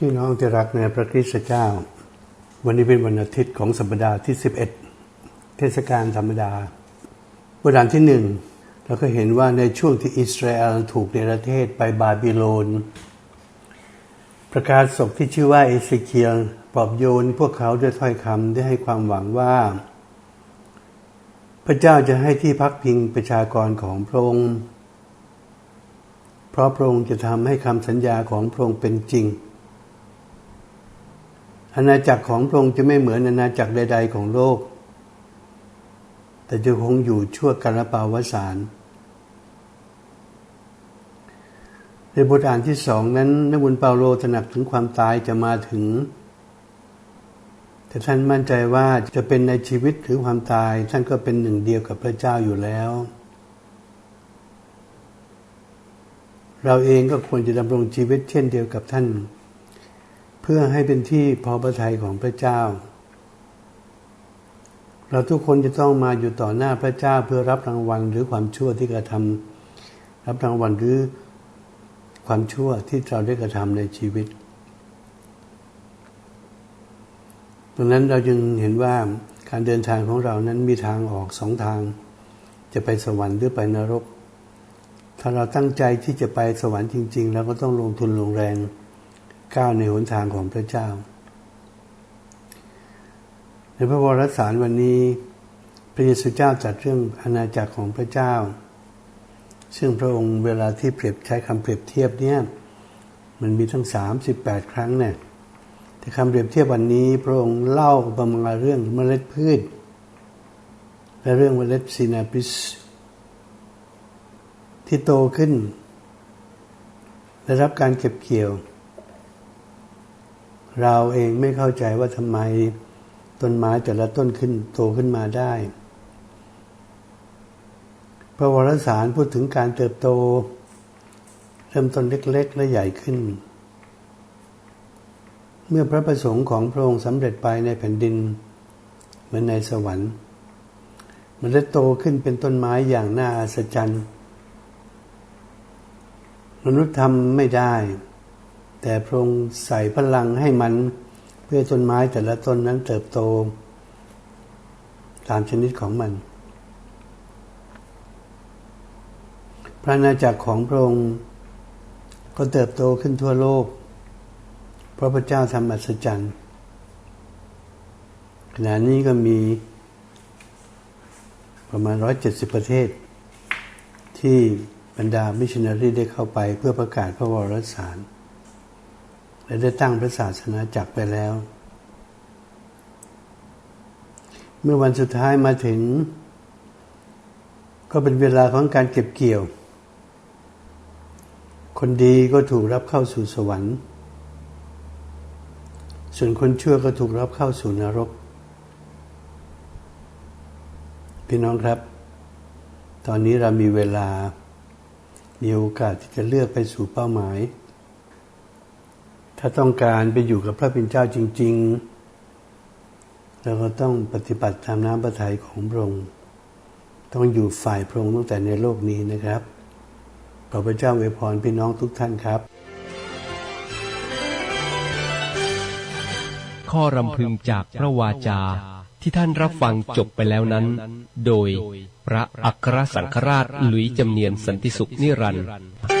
พี่น้องที่รักในพระคริสต์เจ้า วันนี้เป็นวันอาทิตย์ของสัปดาห์ที่ 11 เทศกาลธรรมดาบทานที่หนึ่งเราก็เห็นว่าในช่วงที่อิสราเอลถูกในประเทศไปบาบิโลน ประกาศศกที่ชื่อว่าเอสเคียลปลอบโยนพวกเขาด้วยถ้อยคำได้ให้ความหวังว่า พระเจ้าจะให้ที่พักพิงประชากรของพระองค์ เพราะพระองค์จะทำให้คำสัญญาของพระองค์เป็นจริง อาณาจักรของพระองค์จะไม่เหมือนอาณาจักรใด ๆ ของโลก แต่จะคงอยู่ชั่วกาลปาวสารในบทอ่านที่สองนั้นนักบุญเปาโลตระหนักถึงความตายจะมาถึง แต่ท่านมั่นใจว่าจะเป็นในชีวิตหรือความตาย ท่านก็เป็นหนึ่งเดียวกับพระเจ้าอยู่แล้ว เราเองก็ควรจะดำรงชีวิตเช่นเดียวกับท่าน พื่อให้เป็นที่พอพระทัยของพระเจ้า เราทุกคนจะต้องมาอยู่ต่อหน้าพระเจ้าเพื่อรับรางวัลหรือความชั่วที่กระทำรับรางวัลหรือความชั่วที่เราได้กระทำในชีวิตดังนั้นเราจึงเห็นว่าการเดินทางของเรานั้นมีทางออกสองทาง จะไปสวรรค์หรือไปนรก ถ้าเราตั้งใจที่จะไปสวรรค์จริง ๆ เราก็ต้องลงทุนลงแรง ก้าวในหนทางของพระเจ้า ในพระวรสารวันนี้ พระเยซูเจ้าจัดเรื่องอาณาจักรของพระเจ้า ซึ่งพระองค์เวลาที่เปรียบใช้คำเปรียบเทียบเนี่ยมันมีทั้งสามสิบแปดครั้งเนี่ยแต่คำเปรียบเทียบวันนี้ พระองค์เล่าประมาเรื่องเมล็ดพืช และเรื่องเมล็ดซีนาปิส ที่โตขึ้น ได้รับการเก็บเกี่ยว เราเองไม่เข้าใจว่าทำไมต้นไม้แต่ละต้นขึ้นโตขึ้นมาได้ พระวรสารพูดถึงการเติบโต เริ่มต้นเล็ก ๆ และใหญ่ขึ้น เมื่อพระประสงค์ของพระองค์สำเร็จไปในแผ่นดิน เหมือนในสวรรค์ มันได้โตขึ้นเป็นต้นไม้อย่างน่าอัศจรรย์ มนุษย์ทำไม่ได้ แต่พระองค์ใส่พลังให้มันเพื่อต้นไม้แต่ละต้นนั้นเติบโต ตามชนิดของมัน พระนาจักรของพระองค์ก็เติบโตขึ้นทั่วโลก เพราะพระเจ้าทำอัศจรรย์ขณะนี้ก็มีประมาณร้อยเจ็ดสิบประเทศ ที่บรรดามิชชันนารีได้เข้าไปเพื่อประกาศพระวรสาร และได้ตั้งพระศาสนาจักรไปแล้ว เมื่อวันสุดท้ายมาถึง ก็เป็นเวลาของการเก็บเกี่ยว คนดีก็ถูกรับเข้าสู่สวรรค์ ส่วนคนชั่วก็ถูกรับเข้าสู่นรก พี่น้องครับ ตอนนี้เรามีเวลามีโอกาสที่จะเลือกไปสู่เป้าหมายาต้องการไปอยู่กับพระเป็นเจ้าจริง ๆ เราก็ต้องปฏิบัติตามน้ำพระทัยของพระองค์ต้องอยู่ฝ่ายพระองค์ตั้งแต่ในโลกนี้นะครับขอพระเจ้าอวยพรพี่น้องทุกท่านครับ ข้อรำพึงจากพระวาจาที่ท่านรับฟังจบไปแล้วนั้น โดยพระอัครสังฆราชหลุยจำเนียนสันติสุขนิรันดร์